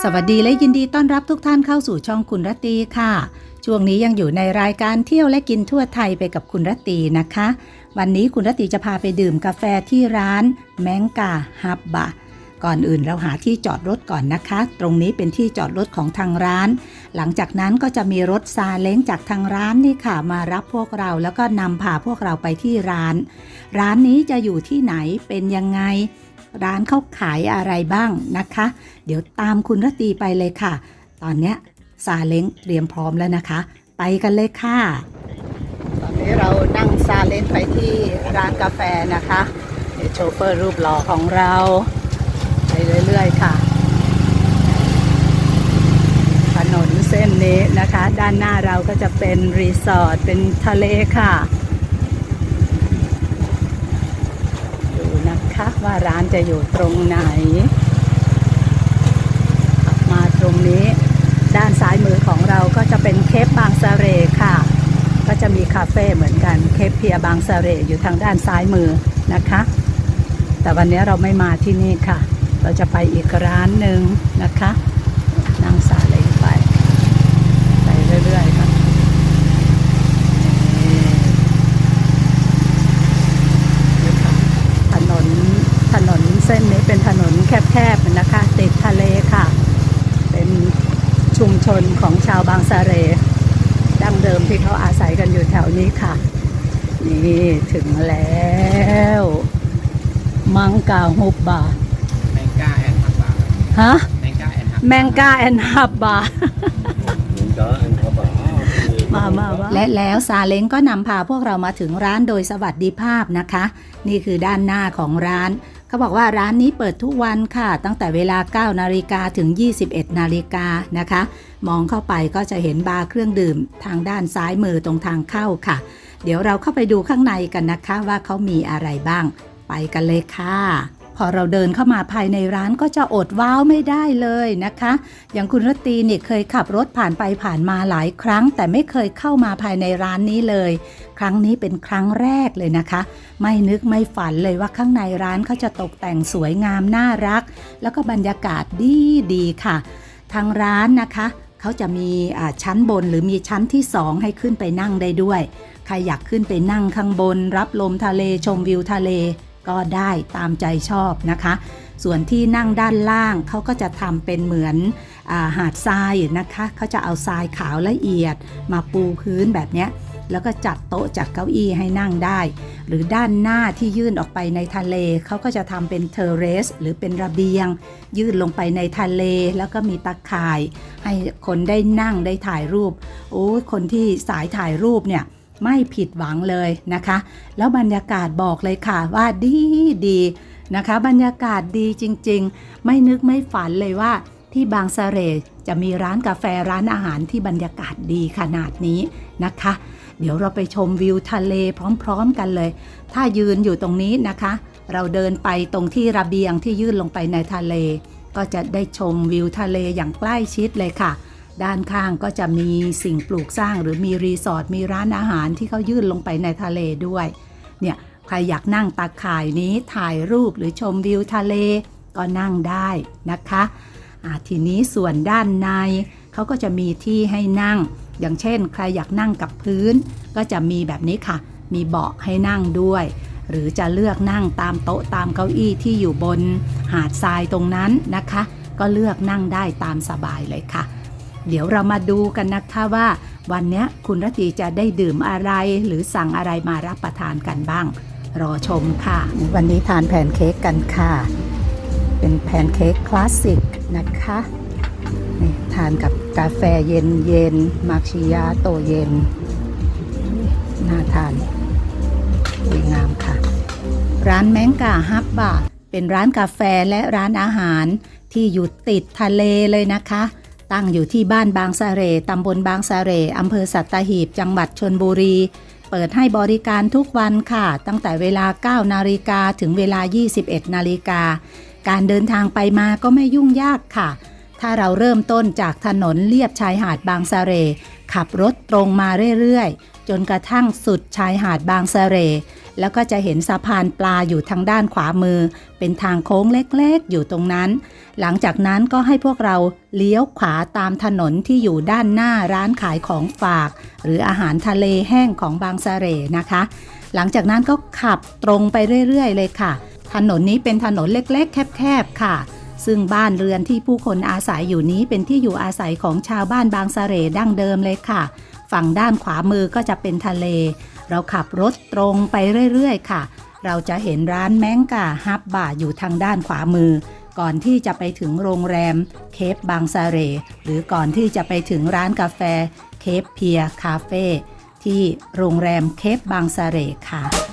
สวัสดีและยินดีต้อนรับทุกท่านเข้าสู่ช่องคุณรตตีค่ะ ช่วงนี้ยังอยู่ในรายการเที่ยวและกินทั่วไทยไปกับคุณรตตีนะคะ วันนี้คุณรตตีจะพาไปดื่มกาแฟที่ร้านแมงกาฮับบะก่อนอื่นเราหาที่จอดรถก่อนนะคะ ตรงนี้เป็นที่จอดรถของทางร้าน หลังจากนั้นก็จะมีรถซาเล้งจากทางร้านนี่ค่ะ มารับพวกเราแล้วก็นำพาพวกเราไปที่ร้าน ร้านนี้จะอยู่ที่ไหนเป็นยังไง ร้านเขาขายอะไรบ้างนะคะ เดี๋ยวตามคุณรตีไปเลยค่ะ ตอนนี้ซาเล้งเตรียมพร้อมแล้วนะคะ ไปกันเลยค่ะ ตอนนี้เรานั่งซาเล้งไปที่ร้านกาแฟนะคะเดี๋ยวโชเฟอร์รูปหล่อของเรา ไปเรื่อยๆค่ะถนนเส้นนี้นะคะ ด้านหน้าเราก็จะเป็นรีสอร์ทเป็นทะเลค่ะ ดู นะคะ ว่าร้านจะอยู่ตรงไหน มาตรงนี้ ด้านซ้ายมือของเราก็จะเป็นเคปบางสะเรค่ะ ก็จะมีคาเฟ่เหมือนกันเคปเพียบางสะเรอยู่ทางด้านซ้ายมือนะคะ แต่วันนี้เราไม่มาที่นี่ค่ะ เราจะไปอีกร้านหนึ่งนะคะ นั่งซาเล้งไป ไปเรื่อยๆค่ะนี่ค่ะถนนถนนเส้นนี้เป็นถนนแคบๆนะคะ ติดทะเลค่ะ เป็นชุมชนของชาวบางสะเรดั้งเดิมที่เขาอาศัยกันอยู่แถวนี้ค่ะ นี่ถึงแล้ว มังกาฮุบบาแมงก้าแอนฮับบาร์ฮะแมงก้าแอนฮับแมงกาแอนฮับบา Đó anh có bảo มามาและแล้วซาเล้งก็นำพาพวกเรามาถึงร้านโดยสวัสดิภาพนะคะ นี่คือด้านหน้าของร้าน เขาบอกว่าร้านนี้เปิดทุกวันค่ะ ตั้งแต่เวลา 9 นาฬิกาถึง 21 นาฬิกานะคะ มองเข้าไปก็จะเห็นบาร์เครื่องดื่มทางด้านซ้ายมือตรงทางเข้าค่ะ เดี๋ยวเราเข้าไปดูข้างในกันนะคะว่าเขามีอะไรบ้าง ไปกันเลยค่ะ อเราเดินเข้ามาภายในร้านก็จะอดว้าวไม่ได้เลยนะคะ อย่างคุณรตีเนี่ยเคยขับรถผ่านไปผ่านมาหลายครั้ง แต่ไม่เคยเข้ามาภายในร้านนี้เลย ครั้งนี้เป็นครั้งแรกเลยนะคะ ไม่นึกไม่ฝันเลยว่าข้างในร้านเขาจะตกแต่งสวยงามน่ารัก แล้วก็บรรยากาศดีดีๆค่ะ ทางร้านนะคะเขาจะมีชั้นบนหรือมีชั้นที่2ให้ขึ้นไปนั่งได้ด้วย ใครอยากขึ้นไปนั่งข้างบน รับลมทะเลชมวิวทะเล ก็ได้ตามใจชอบนะคะ ส่วนที่นั่งด้านล่างเขาก็จะทำเป็นเหมือนอาหาดทรายนะคะเขาจะเอาทรายขาวละเอียด มาปูพื้นแบบนี้แล้วก็จัดโต๊ะจัดเก้าอี้ให้นั่งได้ หรือด้านหน้าที่ยื่นออกไปในทะเล เขาก็จะทำเป็นเทอร์เรส หรือเป็นระเบียง ยื่นลงไปในทะเล แล้วก็มีตะข่าย ให้คนได้นั่งได้ถ่ายรูป โอ้คนที่สายถ่ายรูปเนี่ย ไม่ผิดหวังเลยนะคะ แล้วบรรยากาศบอกเลยค่ะว่าดีดีนะคะ บรรยากาศดีจริง ๆ ไม่นึกไม่ฝันเลยว่าที่บางสะเรจะมีร้านกาแฟร้านอาหารที่บรรยากาศดีขนาดนี้นะคะ เดี๋ยวเราไปชมวิวทะเลพร้อมๆกันเลย ถ้ายืนอยู่ตรงนี้นะคะ เราเดินไปตรงที่ระเบียงที่ยื่นลงไปในทะเล ก็จะได้ชมวิวทะเลอย่างใกล้ชิดเลยค่ะ ด้านข้างก็จะมีสิ่งปลูกสร้างหรือมีรีสอร์ทมีร้านอาหารที่เขายื่นลงไปในทะเลด้วย เนี่ยใครอยากนั่งตาข่ายนี้ถ่ายรูปหรือชมวิวทะเลก็นั่งได้นะคะทีนี้ส่วนด้านในเขาก็จะมีที่ให้นั่ง อย่างเช่น ใครอยากนั่งกับพื้น ก็จะมีแบบนี้ค่ะ มีเบาะให้นั่งด้วย หรือจะเลือกนั่งตามโต๊ะตามเก้าอี้ที่อยู่บนหาดทรายตรงนั้นนะคะ ก็เลือกนั่งได้ตามสบายเลยค่ะ เดี๋ยวเรามาดูกันนะคะว่า วันนี้คุณรตีจะได้ดื่มอะไรหรือสั่งอะไรมารับประทานกันบ้าง รอชมค่ะ วันนี้ทานแพนเค้กกันค่ะ เป็นแพนเค้กคลาสสิกนะคะนี่ทานกับกาแฟเย็นเย็นมาชิยาโตเย็น น่าทานสวยงามค่ะ ร้านแมงกาฮับบะเป็นร้านกาแฟและร้านอาหารที่อยู่ติดทะเลเลยนะคะ ตั้งอยู่ที่บ้านบางสะเรตำบลบางสะเรอำเภอสัตหีบ จังหวัดชนบุรี เปิดให้บริการทุกวันค่ะ ตั้งแต่เวลา 9 นาฬิกาถึงเวลา 21 นาฬิกา การเดินทางไปมาก็ไม่ยุ่งยากค่ะ ถ้าเราเริ่มต้นจากถนนเลียบชายหาดบางสะเร ขับรถตรงมาเรื่อยๆ จนกระทั่งสุดชายหาดบางสะเร แล้วก็จะเห็นสะพานปลาอยู่ทางด้านขวามือ เป็นทางโค้งเล็กๆ อยู่ตรงนั้น หลังจากนั้นก็ให้พวกเราเลี้ยวขวาตามถนนที่อยู่ด้านหน้าร้านขายของฝาก หรืออาหารทะเลแห้งของบางสะเรนะคะ หลังจากนั้นก็ขับตรงไปเรื่อยๆ เลยค่ะ ถนนนี้เป็นถนนเล็กๆ แคบๆค่ะ ซึ่งบ้านเรือนที่ผู้คนอาศัยอยู่นี้เป็นที่อยู่อาศัยของชาวบ้านบางสะเรดั้งเดิมเลยค่ะ ฝั่งด้านขวามือก็จะเป็นทะเล เราขับรถตรงไปเรื่อยๆ ค่ะ เราจะเห็นร้านแมงกาฮับบ่าอยู่ทางด้านขวามือ ก่อนที่จะไปถึงโรงแรม เคปบางสะเร หรือก่อนที่จะไปถึงร้านกาแฟ เคปเพียคาเฟ่ที่โรงแรมเคปบางสะเรค่ะ